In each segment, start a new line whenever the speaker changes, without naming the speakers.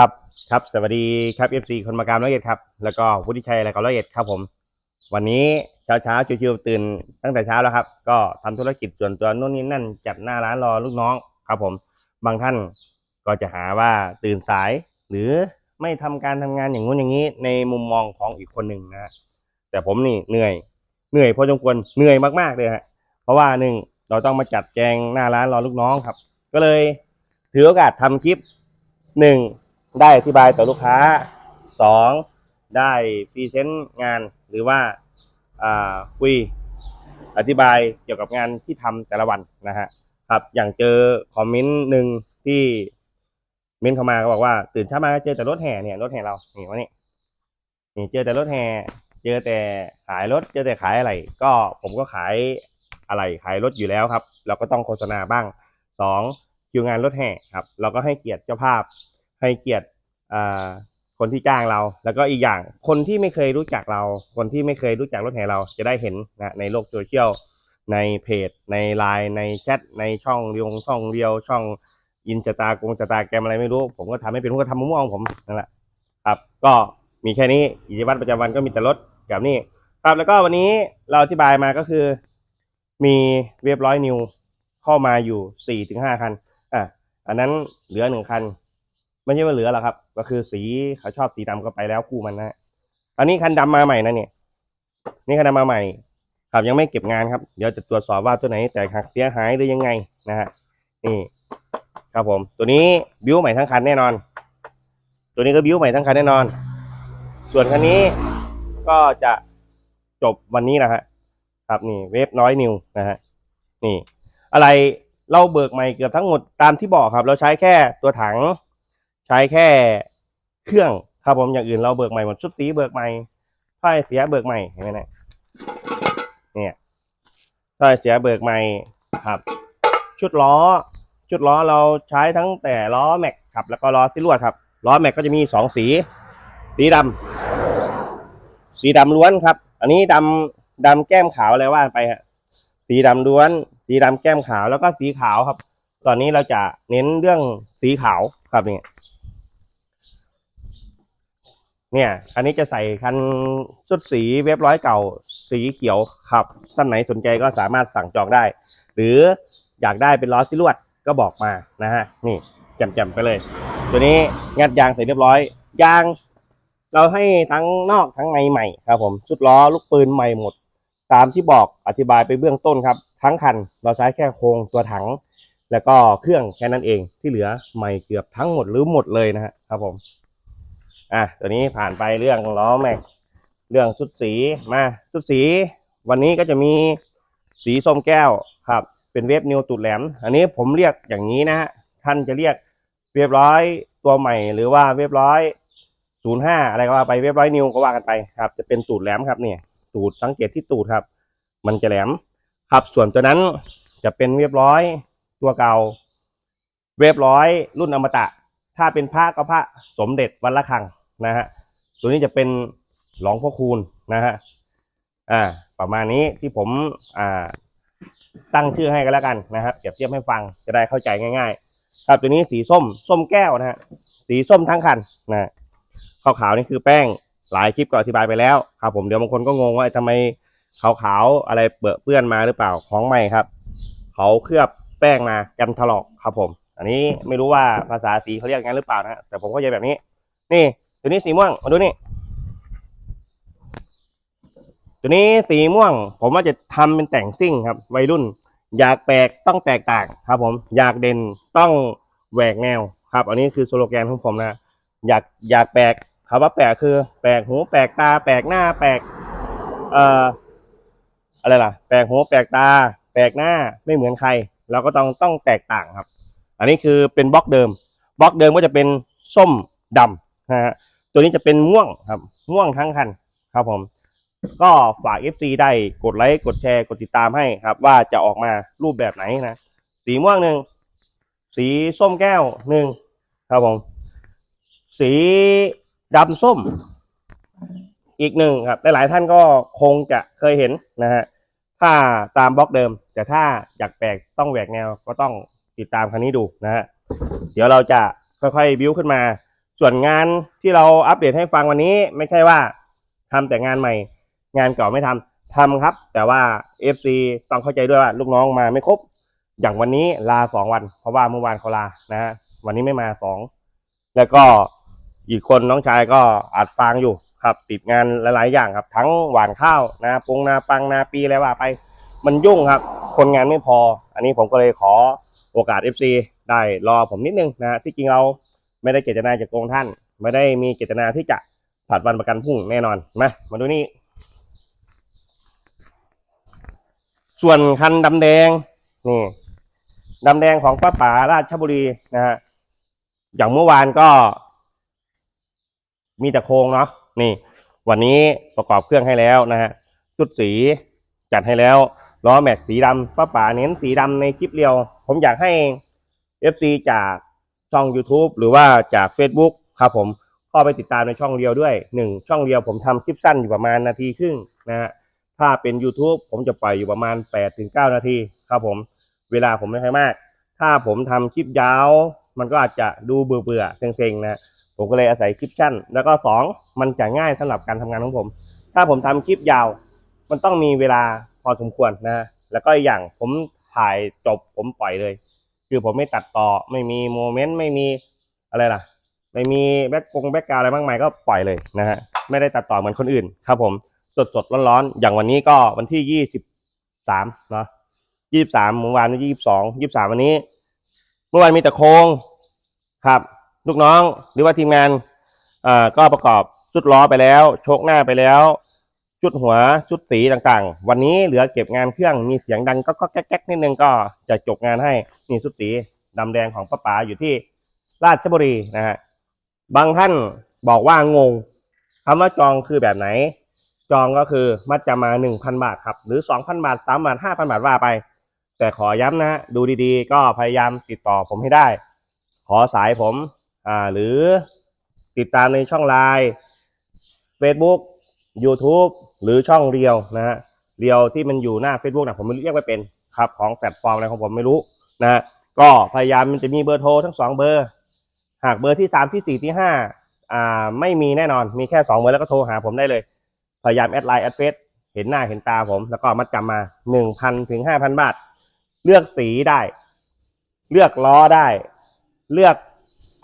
ครับครับสวัสดีครับ FC คนมากรามร้อยเอ็ดครับแล้วก็วุฒิชัยอะไรก็ร้อยเอ็ดครับผม วันนี้เช้าเช้าชิวๆตื่นตั้งแต่เช้าแล้วครับ ก็ทำธุรกิจส่วนตัวนู่นนี่นั่นจัดหน้าร้านรอลูกน้องครับผมบางท่านก็จะหาว่าตื่นสาย หรือไม่ทำการทำงานอย่างงู้นอย่างนี้ ในมุมมองของอีกคนหนึ่งนะฮะแต่ผมนี่เหนื่อยเหนื่อยพอสมควรเหนื่อยมากๆเลยฮะเพราะว่าหนึ่งเราต้องมาจัดแจงหน้าร้านรอลูกน้องครับ ก็เลยถือโอกาสทำคลิปหนึ่ง ได้อธิบายต่อลูกค้าสองได้พรีเซนต์งานหรือว่าคุยอธิบายเกี่ยวกับงานที่ทำแต่ละวันนะฮะครับอย่างเจอคอมเมนต์หนึ่งที่เม้นเข้ามาก็บอกว่า ตื่นเช้ามาเจอแต่รถแห่เนี่ยรถแห่เรานี่วันนี้นี่เจอแต่รถแห่เจอแต่ขายรถเจอแต่ขายอะไร ก็ผมก็ขายอะไรขายรถอยู่แล้วครับ เราก็ต้องโฆษณาบ้างสองคิวงานรถแห่ครับ เราก็ให้เกียรติเจ้าภาพ ให้เกียรติคนที่จ้างเรา แล้วก็อีกอย่างคนที่ไม่เคยรู้จักเรา คนที่ไม่เคยรู้จักรถแห่เราจะได้เห็นนะในโลกโซเชียลในเพจ ในไลน์ในแชทในช่องเรียวช่องเรียวช่องอินสตากงสตาแกมอะไรไม่รู้ ผมก็ทำให้เป็นผมก็ทำมั่วๆของผมนั่นแหละครับก็มีแค่นี้กิจวัตรประจำวันก็มีแต่รถกับนี่ครับแล้วก็วันนี้เราอธิบายมาก็คือ มีเรียบร้อยนิวเข้ามาอยู่สี่ถึงห้าคันอะอันนั้นเหลือหนึ่งคัน ไม่ใช่ว่าเหลือหรอกครับ ก็คือสีเขาชอบสีดำก็ไปแล้วคู่มันนะอันนี้คันดำมาใหม่นะเนี่ย นี่คันดำมาใหม่ ครับยังไม่เก็บงานครับ เดี๋ยวจะตรวจสอบว่าตัวไหนแตกหักเสียหายหรือยังไงนะฮะนี่ครับผม ตัวนี้บิ้วใหม่ทั้งคันแน่นอน ตัวนี้ก็บิ้วใหม่ทั้งคันแน่นอน ส่วนคันนี้ก็จะจบวันนี้นะฮะครับนี่เวฟน้อยนิวนะฮะนี่ อะไรเราเบิกใหม่เกือบทั้งหมดตามที่บอกครับ เราใช้แค่ตัวถัง ใช้แค่เครื่องครับผมอย่างอื่นเราเบิกใหม่หมดชุดสีเบิกใหม่ไฟเสียเบิกใหม่เห็นไหมเนี่ยเนี่ยไฟเสียเบิกใหม่ครับ ชุดล้อ ชุดล้อเราใช้ทั้งแต่ล้อแม็กครับ แล้วก็ล้อซิลวดครับล้อแม็กก็จะมีสองสี สีดำสีดำล้วนครับ อันนี้ดำดำแก้มขาวอะไรว่าไปฮะสีดำล้วน สีดำแก้มขาวแล้วก็สีขาวครับ ตอนนี้เราจะเน้นเรื่องสีขาวครับเนี่ย เนี่ย อันนี้จะใส่คันชุดสีเว็บร้อยเก่าสีเขียวครับท่านไหนสนใจก็สามารถสั่งจองได้ หรืออยากได้เป็นล้อซิลวดก็บอกมานะฮะนี่แจ่มๆไปเลย ตัวนี้งัดยางเสร็จเรียบร้อยยาง เราให้ทั้งนอกทั้งในใหม่ครับผมชุดล้อลูกปืนใหม่หมด ตามที่บอกอธิบายไปเบื้องต้นครับ ทั้งคันเราใช้แค่โครงตัวถัง แล้วก็เครื่องแค่นั้นเองที่เหลือใหม่เกือบทั้งหมดหรือหมดเลยนะฮะครับผม อะตัวนี้ผ่านไปเรื่องล้อแม็กเรื่องชุดสีมาชุดสี วันนี้ก็จะมีสีส้มแก้วครับ เป็นเวฟนิวตูดแหลม อันนี้ผมเรียกอย่างนี้นะฮะท่านจะเรียกเรียบร้อยตัวใหม่ หรือว่าเรียบร้อยศูนย์ห้าอะไรก็ว่าไปเรียบร้อยนิวก็ว่ากันไปครับ จะเป็นตูดแหลมครับเนี่ยตูดสังเกตที่ตูดครับ มันจะแหลมครับส่วนตัวนั้นจะเป็นเรียบร้อยตัวเก่าเรียบร้อยรุ่นอมตะ ถ้าเป็นพระก็พระสมเด็จวัดละคัง นะฮะตัวนี้จะเป็นหลวงพ่อคูณนะฮะอ่าประมาณนี้ที่ผมอ่าตั้งชื่อให้กันแล้วกันนะครับเปรียบเทียบให้ฟังจะได้เข้าใจง่าย ๆ ครับตัวนี้สีส้มส้มแก้วนะฮะสีส้มทั้งคันนะขาวขาวๆนี่คือแป้งหลายคลิปก็อธิบายไปแล้วครับ ผมเดี๋ยวบางคนก็งงว่าทำไมขาวขาวๆอะไรเปื้อนเปื้อนมาหรือเปล่าของใหม่ครับเขาเคลือบแป้งมากันถลอกครับผม อันนี้ไม่รู้ว่าภาษาสีเขาเรียกงั้นหรือเปล่านะแต่ผมเข้าใจแบบนี้ นี่ ตัวนี้สีม่วง มาดูนี่ ตัวนี้สีม่วง ผมว่าจะทำเป็นแต่งซิ่งครับ วัยรุ่น อยากแปลกต้องแตกต่างครับ ผม อยากเด่นต้องแหวกแนวครับ อันนี้คือสโลแกนของผมนะ อยากอยากแปลกคำว่าแปลกคือ แปลกหู แปลกตา แปลกหน้า แปลก เอ่อ อะไรล่ะ แปลกหู แปลกตา แปลกหน้า ไม่เหมือนใคร เราก็ต้องต้องแตกต่างครับ อันนี้คือเป็นบล็อกเดิม บล็อกเดิมก็จะเป็นส้มดำนะฮะ ตัวนี้จะเป็นม่วงครับ ม่วงทั้งคันครับผม ก็ฝาก FC ได้กดไลค์กดแชร์กดติดตามให้ครับ ว่าจะออกมารูปแบบไหนนะ สีม่วงหนึ่งสีส้มแก้วหนึ่งครับผม สีดำส้ม อีกหนึ่งครับ หลายๆท่านก็คงจะเคยเห็นนะฮะถ้าตามบล็อกเดิม แต่ถ้าอยากแปลกต้องแหวกแนวก็ต้องติดตามคันนี้ดูนะฮะเดี๋ยวเราจะค่อยๆบิ้วขึ้นมา ส่วนงานที่เราอัปเดตให้ฟังวันนี้ไม่ใช่ว่าทำแต่งานใหม่ งานเก่าไม่ทำทำครับ แต่ว่า FC ต้องเข้าใจด้วยว่าลูกน้องมาไม่ครบ อย่างวันนี้ลาสองวัน เพราะว่าเมื่อวานเขาลานะฮะวันนี้ไม่มาสองแล้วก็อีกคนน้องชายก็อัดฟางอยู่ครับติดงานหลาย ๆ อย่างครับ ทั้งหวานข้าวนาปงนาปังนาปีอะไรว่าไป มันยุ่งครับ คนงานไม่พอ อันนี้ผมก็เลยขอโอกาส FC ได้รอผมนิดนึงนะที่จริงเรา ไม่ได้เจตนาจะโกงท่าน ไม่ได้มีเจตนาที่จะผัดวันประกันพรุ่งแน่นอนมามาดูนี่ ส่วนคันดำแดงนี่ดำแดงของป้าป๋าราชบุรีนะฮะอย่างเมื่อวานก็ มีแต่โครงเนาะนี่ วันนี้ประกอบเครื่องให้แล้วนะฮะชุดสีจัดให้แล้วล้อแม็กสีดำป้าป๋าเน้นสีดำในคลิปเรียว ผมอยากให้ FC จาก ช่อง YouTube หรือว่าจาก Facebook ครับผมเข้าไปติดตามในช่องเรียวด้วยหนึ่งช่องเรียวผมทำคลิปสั้นอยู่ประมาณนาทีครึ่งนะฮะถ้าเป็น YouTube ผมจะปล่อยอยู่ประมาณ8ถึง9นาทีครับผมเวลาผมไม่ค่อยมาก ถ้าผมทำคลิปยาว มันก็อาจจะดูเบื่อๆเซ็งๆนะผมก็เลยอาศัยคลิปสั้น แล้วก็สองมันจะง่ายสำหรับการทำงานของผม ถ้าผมทำคลิปยาว มันต้องมีเวลาพอสมควรนะ แล้วก็อย่างผมถ่ายจบผมปล่อยเลย คือผมไม่ตัดต่อไม่มีโมเมนต์ไม่มีอะไรล่ะ ไม่มีแบ็กกงแบ็กกราวอะไรมากมายก็ปล่อยเลยนะฮะไม่ได้ตัดต่อเหมือนคนอื่นครับผมสดสดร้อนๆอย่างวันนี้ก็วันที่ยี่สิบสามเนาะยี่สิบสามเมื่อวานยี่สิบสองยี่สิบสามวันนี้ เมื่อวานมีแต่โครงครับ ลูกน้องหรือว่าทีมงานอ่าก็ประกอบชุดล้อไปแล้ว โชคหน้าไปแล้ว ชุดหัวชุดสีต่างๆ วันนี้เหลือเก็บงานเครื่องมีเสียงดังก็ก็แก๊กๆนิดนึงก็จะจบงานให้นี่ชุดสีดำแดงของป้าป๋าอยู่ที่ราชบุรีนะฮะบางท่านบอกว่างงคำว่าจองคือแบบไหน จองก็คือมัดจะมาหนึ่งพันบาทครับ หรือสองพันบาทสามบาทห้าพันบาทว่าไป แต่ขอย้ำนะฮะดูดีๆ ก็พยายามติดต่อผมให้ได้ ขอสายผมอ่าหรือติดตามในช่องไลน์ Facebook YouTube หรือช่องเรียวนะฮะเรียวที่มันอยู่หน้า Facebook นะผมไม่รู้เรียกไม่เป็นครับของแพลตฟอร์มอะไรของผมไม่รู้นะฮะก็พยายามมันจะมีเบอร์โทรทั้งสองเบอร์ หากเบอร์ที่สามที่สี่ที่ห้าอ่าไม่มีแน่นอนมีแค่สองเบอร์แล้วก็โทรหาผมได้เลย พยายามแอดไลน์แอดเฟซเห็นหน้าเห็นตาผม แล้วก็มัดจำมาหนึ่งพันถึงห้าพันบาท เลือกสีได้ เลือกล้อได้ เลือก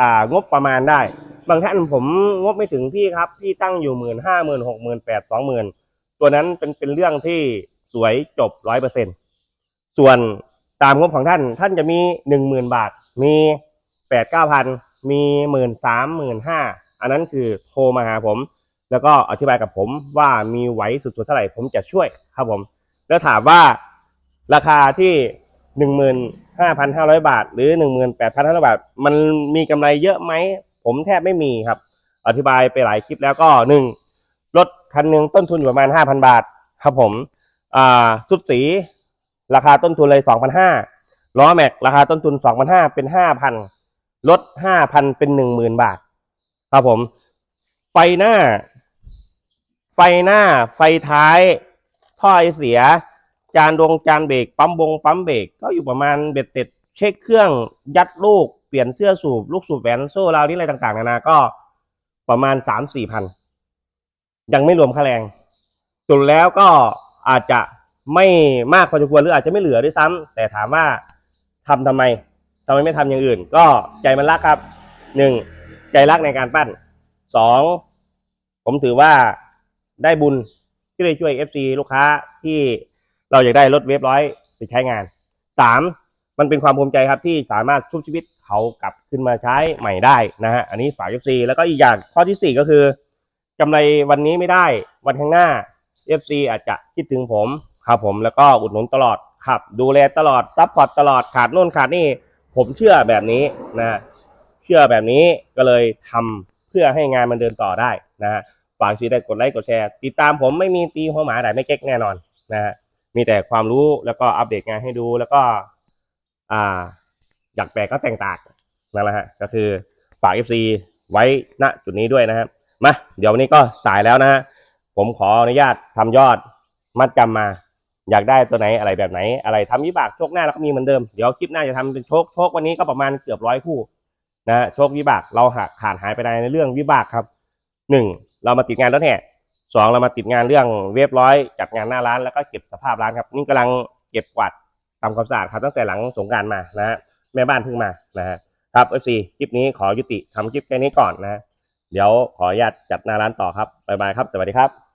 อ่างบประมาณได้ บางท่านผมงบไม่ถึงพี่ครับ พี่ตั้งอยู่หมื่นห้าหมื่นหกหมื่นแปดสองหมื่น ตัวนั้นเป็นเป็นเรื่องที่สวยจบร้อยเปอร์เซ็นส่วนตามงบของท่านท่านจะมีหนึ่งหมื่นบาท มีแปดเก้าพันมีหมื่นสามหมื่นห้าอันนั้นคือโทรมาหาผม แล้วก็อธิบายกับผมว่ามีไหวสุดๆเท่าไหร่ผมจะช่วยครับผม แล้วถามว่าราคาที่หนึ่งหมื่นห้าพันห้าร้อยบาท หรือหนึ่งหมื่นแปดพันห้าร้อยบาท มันมีกำไรเยอะไหมผมแทบไม่มีครับ อธิบายไปหลายคลิปแล้วก็หนึ่ง คันหนึ่งต้นทุนอยู่ประมาณห้าพันบาท ครับผมอ่าสุดสี ราคาต้นทุนเลยสองพันห้าล้อแม็ก ราคาต้นทุนสองพันห้าเป็นห้าพันลดห้าพันเป็นหนึ่งหมื่นบาท ครับผม ไฟหน้า ไฟหน้า ไฟท้าย ท่อไอเสีย จานดวงจานเบรก ปั๊มบง ปั๊มเบรก ก็อยู่ประมาณเบ็ดเสร็จเช็คเครื่อง ยัดลูก เปลี่ยนเสื้อสูบ ลูกสูบแหวน โซ่ราวนี่อะไรต่างๆ นานา ก็ประมาณสามสี่พัน ยังไม่รวมค่าแรงสุดแล้วก็อาจจะไม่มากพอสมควรหรืออาจจะไม่เหลือด้วยซ้ำแต่ถามว่าทำทำไมทำไมไม่ทำอย่างอื่น ก็ใจมันรักครับหนึ่งใจรักในการปั้นสองผมถือว่าได้บุญที่ได้ช่วย FC ลูกค้าที่เราอยากได้รถเวฟร้อยไปใช้งานสามมันเป็นความภูมิใจครับที่สามารถชุบชีวิตเขากลับขึ้นมาใช้ใหม่ได้นะฮะอันนี้ฝาก FC แล้วก็อีกอย่างข้อที่สี่ก็คือ กำไรวันนี้ไม่ได้วันข้างหน้า FC อาจจะคิดถึงผมครับผมแล้วก็อุดหนุนตลอดครับ ดูแลตลอดซัพพอร์ตตลอดขาดโน่นขาดนี่ ผมเชื่อแบบนี้นะเชื่อแบบนี้ก็เลยทำเพื่อให้งานมันเดินต่อได้นะฮะฝากชีได้กดไลค์กดแชร์ ติดตามผมไม่มีตีหัวหมาไหนไม่เก๊กแน่นอนนะฮะมีแต่ความรู้แล้วก็อัปเดตงานให้ดูแล้วก็อ่าอยากแปลกก็แต่งตากนั่นแหละฮะก็คือฝาก FC ไว้ณจุดนี้ด้วยนะครับ มาเดี๋ยววันนี้ก็สายแล้วนะฮะผมขออนุญาตทำยอดมัดจำมา อยากได้ตัวไหนอะไรแบบไหน อะไรทำวิบากโชคหน้าแล้วก็มีเหมือนเดิมเดี๋ยวคลิปหน้าจะทำเป็นโชคโชควันนี้ก็ประมาณเกือบร้อยคู่นะฮะโชควิบากเราหักขาดหายไปในเรื่องวิบากครับหนึ่งเรามาติดงานรถแห่สองเรามาติดงานเรื่องเรียบร้อยจัดงานหน้าร้านแล้วก็เก็บสภาพร้านครับนี่กำลังเก็บกวาดทำความสะอาดครับตั้งแต่หลังสงกรารมานะฮะแม่บ้านเพิ่งมานะฮะครับเอฟซีคลิปนี้ขอยุติทำคลิปแค่นี้ก่อนนะ เดี๋ยวขออนุญาตจัดหน้าร้านต่อครับบ๊ายบายครับ สวัสดีครับ